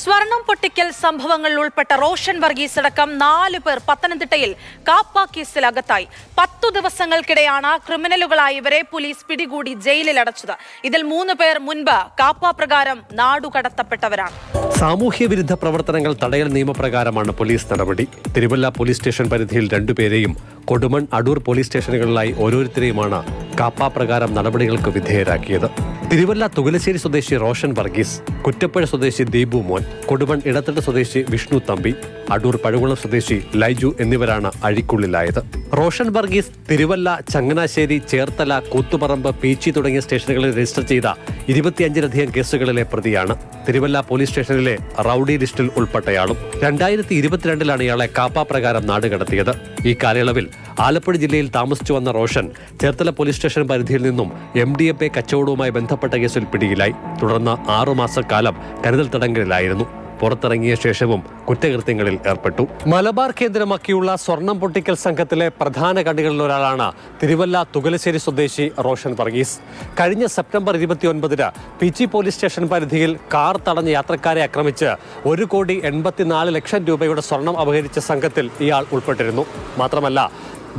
സ്വർണം പൊട്ടിക്കൽ സംഭവങ്ങളിൽ ഉൾപ്പെട്ട റോഷൻ വർഗീസ് അടക്കം നാലു പേർ പത്തനംതിട്ടയിൽ കാപ്പ കേസിൽ അകത്തായി. പത്തു ദിവസങ്ങൾക്കിടെയാണ് ക്രിമിനലുകളായി ഇവരെ പോലീസ് പിടികൂടി ജയിലിൽ അടച്ചത്. ഇതിൽ മൂന്ന് പേർ മുൻപ് കാപ്പ പ്രകാരം നാടുകടത്തപ്പെട്ടവരാണ്. സാമൂഹ്യ വിരുദ്ധ പ്രവർത്തനങ്ങൾ തടയൽ നിയമപ്രകാരമാണ് പോലീസ് നടപടി. തിരുവല്ല പോലീസ് സ്റ്റേഷൻ പരിധിയിൽ രണ്ടുപേരെയും കൊടുമൺ അടൂർ പോലീസ് സ്റ്റേഷനുകളിലായി ഓരോരുത്തരെയുമാണ് കാപ്പ പ്രകാരം നടപടികൾക്ക് വിധേയരാക്കിയത്. തിരുവല്ല തുകലശ്ശേരി സ്വദേശി റോഷൻ വർഗീസ് കുറ്റപ്പുഴ സ്വദേശി ദീപു മോൻ കൊടുമൺ ഇടത്തട്ട് സ്വദേശി വിഷ്ണു തമ്പി അടൂർ പഴുകുളം സ്വദേശി ലൈജു എന്നിവരാണ് അഴിക്കുള്ളിലായത്. റോഷൻ വർഗീസ് തിരുവല്ല ചങ്ങനാശ്ശേരി ചേർത്തല കൂത്തുപറമ്പ് പീച്ചി തുടങ്ങിയ സ്റ്റേഷനുകളിൽ രജിസ്റ്റർ ചെയ്ത ഇരുപത്തിയഞ്ചിലധികം കേസുകളിലെ പ്രതിയാണ്. തിരുവല്ല പോലീസ് സ്റ്റേഷനിലെ റൌഡി ലിസ്റ്റിൽ ഉൾപ്പെട്ടയാളും. രണ്ടായിരത്തി ഇരുപത്തിരണ്ടിലാണ് ഇയാളെ കാപ്പാ പ്രകാരം നാടുകടത്തിയത് ഈ കാലയളവിൽ ആലപ്പുഴ ജില്ലയിൽ താമസിച്ചു വന്ന റോഷൻ ചേർത്തല പോലീസ് സ്റ്റേഷൻ പരിധിയിൽ നിന്നും എം ഡി എഫ് എ കച്ചവടവുമായി ബന്ധപ്പെട്ട കേസിൽ പിടിയിലായി. തുടർന്ന് ആറുമാസക്കാലം കരുതൽ തടങ്കലിലായിരുന്നു. പുറത്തിറങ്ങിയ ശേഷവും കുറ്റകൃത്യങ്ങളിൽ ഏർപ്പെട്ടു. മലബാർ കേന്ദ്രമാക്കിയുള്ള സ്വർണം പൊട്ടിക്കൽ സംഘത്തിലെ പ്രധാന കണ്ണികളിൽ ഒരാളാണ് തിരുവല്ല തുകലശ്ശേരി സ്വദേശി റോഷൻ വർഗീസ്. കഴിഞ്ഞ സെപ്റ്റംബർ ഇരുപത്തിയൊൻപതിന് പിച്ചി പോലീസ് സ്റ്റേഷൻ പരിധിയിൽ കാർ തടഞ്ഞ യാത്രക്കാരെ ആക്രമിച്ച് ഒരു കോടി എൺപത്തിനാല് ലക്ഷം രൂപയുടെ സ്വർണം അപഹരിച്ച സംഘത്തിൽ ഇയാൾ ഉൾപ്പെട്ടിരുന്നു. മാത്രമല്ല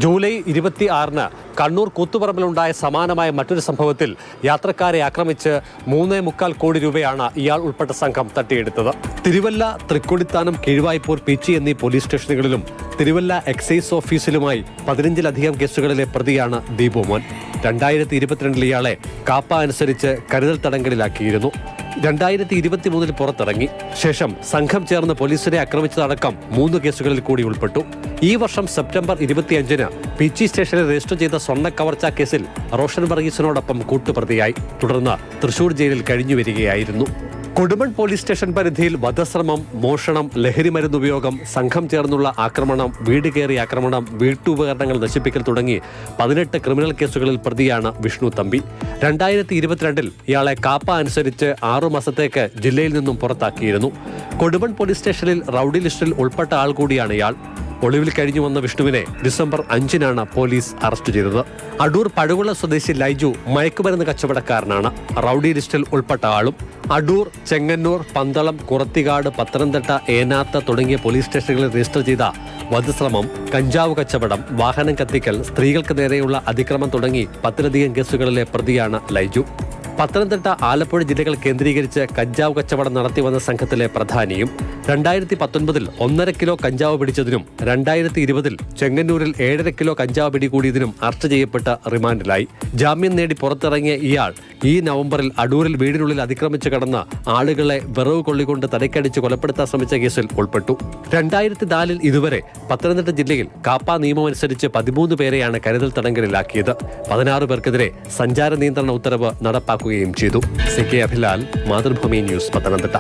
ജൂലൈ ഇരുപത്തി ആറിന് കണ്ണൂർ കൂത്തുപറമ്പിലുണ്ടായ സമാനമായ മറ്റൊരു സംഭവത്തിൽ യാത്രക്കാരെ ആക്രമിച്ച് മൂന്നേ മുക്കാൽ കോടി രൂപയാണ് ഇയാൾ ഉൾപ്പെട്ട സംഘം തട്ടിയെടുത്തത്. തിരുവല്ല തൃക്കൊടിത്താനം കീഴ്വായ്പൂർ പീച്ചി എന്നീ പോലീസ് സ്റ്റേഷനുകളിലും തിരുവല്ല എക്സൈസ് ഓഫീസിലുമായി പതിനഞ്ചിലധികം കേസുകളിലെ പ്രതിയാണ് ദീപു മോൻ. രണ്ടായിരത്തി ഇരുപത്തിരണ്ടിൽ ഇയാളെ കാപ്പ അനുസരിച്ച് കരുതൽ തടങ്കലിലാക്കിയിരുന്നു. രണ്ടായിരത്തി ഇരുപത്തി മൂന്നിൽ പുറത്തിറങ്ങി. ശേഷം സംഘം ചേർന്ന് പോലീസിനെ ആക്രമിച്ചതടക്കം മൂന്ന് കേസുകളിൽ കൂടി ഉൾപ്പെട്ടു. ഈ വർഷം സെപ്റ്റംബർ ഇരുപത്തിയഞ്ചിന് പിച്ചി സ്റ്റേഷനിൽ രജിസ്റ്റർ ചെയ്ത സ്വർണ കവർച്ചാ കേസിൽ റോഷൻ വർഗീസിനോടൊപ്പം കൂട്ടുപ്രതിയായി. തുടർന്ന് തൃശൂർ ജയിലിൽ കഴിഞ്ഞു വരികയായിരുന്നു. കൊടുമൺ പോലീസ് സ്റ്റേഷൻ പരിധിയിൽ വധശ്രമം മോഷണം ലഹരിമരുന്ന് ഉപയോഗം സംഘം ചേർന്നുള്ള ആക്രമണം വീട് കയറി ആക്രമണം വീട്ടുപകരണങ്ങൾ നശിപ്പിക്കൽ തുടങ്ങി പതിനെട്ട് ക്രിമിനൽ കേസുകളിൽ പ്രതിയാണ് വിഷ്ണു തമ്പി. രണ്ടായിരത്തി ഇരുപത്തിരണ്ടിൽ ഇയാളെ കാപ്പ അനുസരിച്ച് ആറു മാസത്തേക്ക് ജില്ലയിൽ നിന്നും പുറത്താക്കിയിരുന്നു. കൊടുമൺ പോലീസ് സ്റ്റേഷനിൽ റൌഡി ലിസ്റ്റിൽ ഉൾപ്പെട്ട ആൾ കൂടിയാണ് ഇയാൾ. ഒളിവിൽ കഴിഞ്ഞു വന്ന വിഷ്ണുവിനെ ഡിസംബർ അഞ്ചിനാണ് പോലീസ് അറസ്റ്റ് ചെയ്തത്. അടൂർ പഴുകുള്ള സ്വദേശി ലൈജു മയക്കുമരുന്ന് കച്ചവടക്കാരനാണ്. റൌഡി ലിസ്റ്റിൽ ഉൾപ്പെട്ട ആളും അടൂർ ചെങ്ങന്നൂർ പന്തളം കുറത്തികാട് പത്തനംതിട്ട ഏനാത്ത തുടങ്ങിയ പോലീസ് സ്റ്റേഷനുകളിൽ രജിസ്റ്റർ ചെയ്ത വധശ്രമം കഞ്ചാവ് കച്ചവടം വാഹനം കത്തിക്കൽ സ്ത്രീകൾക്ക് നേരെയുള്ള അതിക്രമം തുടങ്ങി പത്തിലധികം കേസുകളിലെ പ്രതിയാണ് ലൈജു. പത്തനംതിട്ട ആലപ്പുഴ ജില്ലകൾ കേന്ദ്രീകരിച്ച് കഞ്ചാവ് കച്ചവടം നടത്തി വന്ന സംഘത്തിലെ പ്രധാനിയും രണ്ടായിരത്തി പത്തൊൻപതിൽ ഒന്നര കിലോ കഞ്ചാവ് പിടിച്ചതിനും രണ്ടായിരത്തി ഇരുപതിൽ ചെങ്ങന്നൂരിൽ ഏഴര കിലോ കഞ്ചാവ് പിടികൂടിയതിനും അറസ്റ്റ് ചെയ്യപ്പെട്ട് റിമാൻഡിലായി. ജാമ്യം നേടി പുറത്തിറങ്ങിയ ഇയാൾ ഈ നവംബറിൽ അടൂരിൽ വീടിനുള്ളിൽ അതിക്രമിച്ചു കടന്ന ആളുകളെ വിറവ് കൊള്ളിക്കൊണ്ട് തലക്കടിച്ച് കൊലപ്പെടുത്താൻ ശ്രമിച്ച കേസിൽ ഉൾപ്പെട്ടു. രണ്ടായിരത്തി നാലിൽ ഇതുവരെ പത്തനംതിട്ട ജില്ലയിൽ കാപ്പ നിയമമനുസരിച്ച് പതിമൂന്ന് പേരെയാണ് കരുതൽ തടങ്കലിലാക്കിയത്. പതിനാറ് പേർക്കെതിരെ സഞ്ചാര നിയന്ത്രണ ഉത്തരവ് നടപ്പാക്കുകയും ചെയ്തു. C K Abhilal Mathrubhumi news Pathanamthitta.